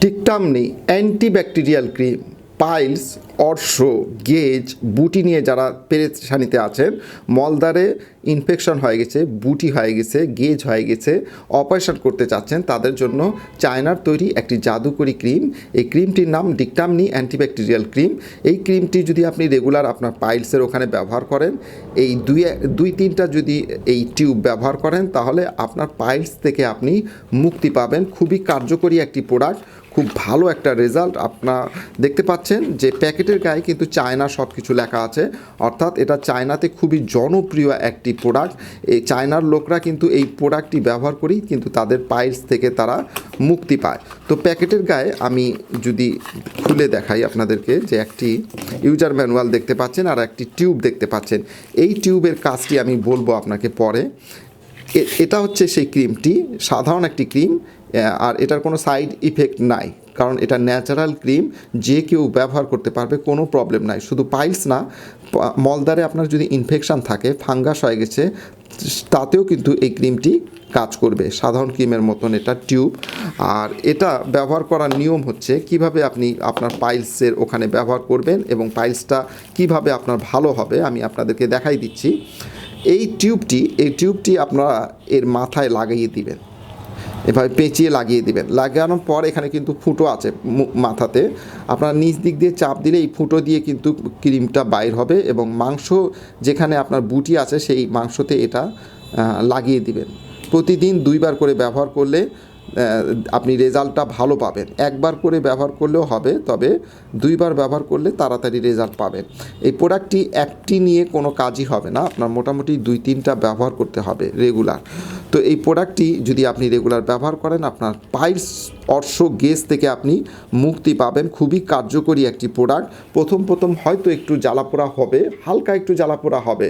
ডিকটামনি antibacterial cream piles অর্শ, গেজ, বুটি নিয়ে যারা পেরেশানিতে আছেন মলদারে ইনফেকশন হয়ে গেছে, বুটি হয়ে গেছে, গেজ হয়ে গেছে অপারেশন করতে চাচ্ছেন, তাদের জন্য চায়নার তৈরি একটি জাদুকরি ক্রিম। এই ক্রিমটির নাম ডিকটামনি অ্যান্টিব্যাকটেরিয়াল ক্রিম এই ক্রিমটি যদি আপনি রেগুলার আপনার পাইলসের ওখানে ব্যবহার করেন, এই দুই দুই তিনটা যদি এই টিউব ব্যবহার করেন, তাহলে আপনার পাইলস থেকে আপনি মুক্তি পাবেন। খুবই কার্যকরী একটি প্রোডাক্ট খুব ভালো একটা রেজাল্ট আপনার দেখতে পাচ্ছেন যে প্যাকেটের গায়ে কিন্তু চায়না সব কিছু লেখা আছে। অর্থাৎ এটা চায়নাতে খুবই জনপ্রিয় একটি প্রোডাক্ট এই চায়নার লোকরা কিন্তু এই প্রোডাক্টটি ব্যবহার করি কিন্তু তাদের পাইলস থেকে তারা মুক্তি পায়। তো প্যাকেটের গায়ে আমি যদি খুলে দেখাই আপনাদেরকে যে একটি ইউজার ম্যানুয়াল দেখতে পাচ্ছেন আর একটি টিউব দেখতে পাচ্ছেন। এই টিউবের কাজটি আমি বলব আপনাকে পরে। এটা হচ্ছে সেই ক্রিমটি সাধারণ একটি ক্রিম আর এটার কোনো সাইড ইফেক্ট নাই। কারণ এটা ন্যাচারাল ক্রিম যে কেউ ব্যবহার করতে পারবে, কোনো প্রবলেম নাই। শুধু পাইলস না মলদ্বারে আপনার যদি ইনফেকশান থাকে ফাঙ্গাস হয়ে গেছে, তাতেও কিন্তু এই ক্রিমটি কাজ করবে। সাধারণ ক্রিমের মতন এটা টিউব আর এটা ব্যবহার করার নিয়ম হচ্ছে, কীভাবে আপনি আপনার পাইলসের ওখানে ব্যবহার করবেন এবং পাইলসটা কীভাবে আপনার ভালো হবে, আমি আপনাদেরকে দেখাই দিচ্ছি। এই টিউবটি এই টিউবটি আপনারা এর মাথায় লাগিয়ে দিবেন। এভাবে পেঁচিয়ে লাগিয়ে দিবেন। লাগানোর পর এখানে কিন্তু ফুটো আছে মাথাতে। আপনার নিচ দিক দিয়ে চাপ দিলে এই ফুটো দিয়ে কিন্তু ক্রিমটা বাইর হবে এবং মাংস যেখানে আপনার বুটি আছে সেই মাংসতে এটা লাগিয়ে দিবেন। প্রতিদিন দুইবার করে ব্যবহার করলে আপনি রেজাল্টটা ভালো পাবেন। একবার করে ব্যবহার করলেও হবে, তবে দুইবার ব্যবহার করলে তাড়াতাড়ি রেজাল্ট পাবেন। এই প্রোডাক্টটি একটি নিয়ে কোনো কাজই হবে না। আপনার মোটামুটি দুই তিনটা ব্যবহার করতে হবে রেগুলার। তো এই প্রোডাক্টটি যদি আপনি রেগুলার ব্যবহার করেন, আপনার পায়ের অর্শ গেস থেকে আপনি মুক্তি পাবেন। খুবই কার্যকরী একটি প্রোডাক্ট প্রথম প্রথম হয়তো একটু জ্বালাপোড়া হবে, হালকা একটু জ্বালাপোড়া হবে।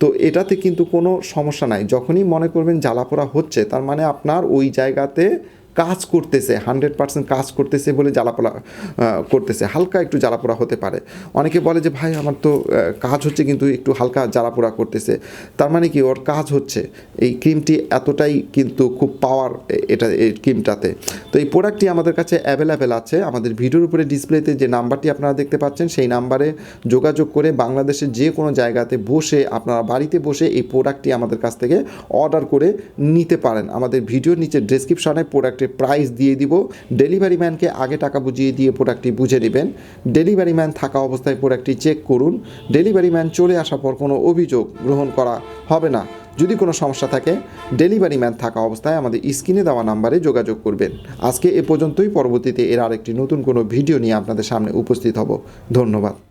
তো এটাতে কিন্তু কোনো সমস্যা নাই। যখনই মনে করবেন জ্বালাপোড়া হচ্ছে, তার মানে আপনার ওই জায়গাতে কাজ করতেছে হান্ড্রেড পার্সেন্ট কাজ করতেছে বলে জ্বালাপোড়া করতেছে। হালকা একটু জ্বালাপোড়া হতে পারে। অনেকে বলে যে, ভাই, আমার তো কাজ হচ্ছে কিন্তু একটু হালকা জ্বালাপোড়া করতেছে। তার মানে কি? ওর কাজ হচ্ছে। এই ক্রিমটি এতটাই কিন্তু খুব পাওয়ার এটা, এই ক্রিমটাতে। তো এই প্রোডাক্টটি আমাদের কাছে অ্যাভেলেবেল আছে। আমাদের ভিডিওর উপরে ডিসপ্লেতে যে নাম্বারটি আপনারা দেখতে পাচ্ছেন, সেই নাম্বারে যোগাযোগ করে বাংলাদেশের যে কোনো জায়গাতে বসে, আপনারা বাড়িতে বসে এই প্রোডাক্টটি আমাদের কাছ থেকে অর্ডার করে নিতে পারেন। আমাদের ভিডিওর নিচে ডেসক্রিপশনে প্রোডাক্টের প্রাইস দিয়ে দিব ডেলিভারি ম্যানকে আগে টাকা বুঝিয়ে দিয়ে প্রোডাক্টটি বুঝে নেবেন। ডেলিভারি ম্যান থাকা অবস্থায় প্রোডাক্টটি চেক করুন। ডেলিভারি ম্যান চলে আসার পর কোনো অভিযোগ গ্রহণ করা হবে না। যদি কোনো সমস্যা থাকে ডেলিভারি ম্যান থাকা অবস্থায় আমাদের স্ক্রিনে দেওয়া নাম্বারে যোগাযোগ করবেন। আজকে এ পর্যন্তই, পরবর্তীতে এর আরেকটি নতুন কোনো ভিডিও নিয়ে আপনাদের সামনে উপস্থিত হব। ধন্যবাদ।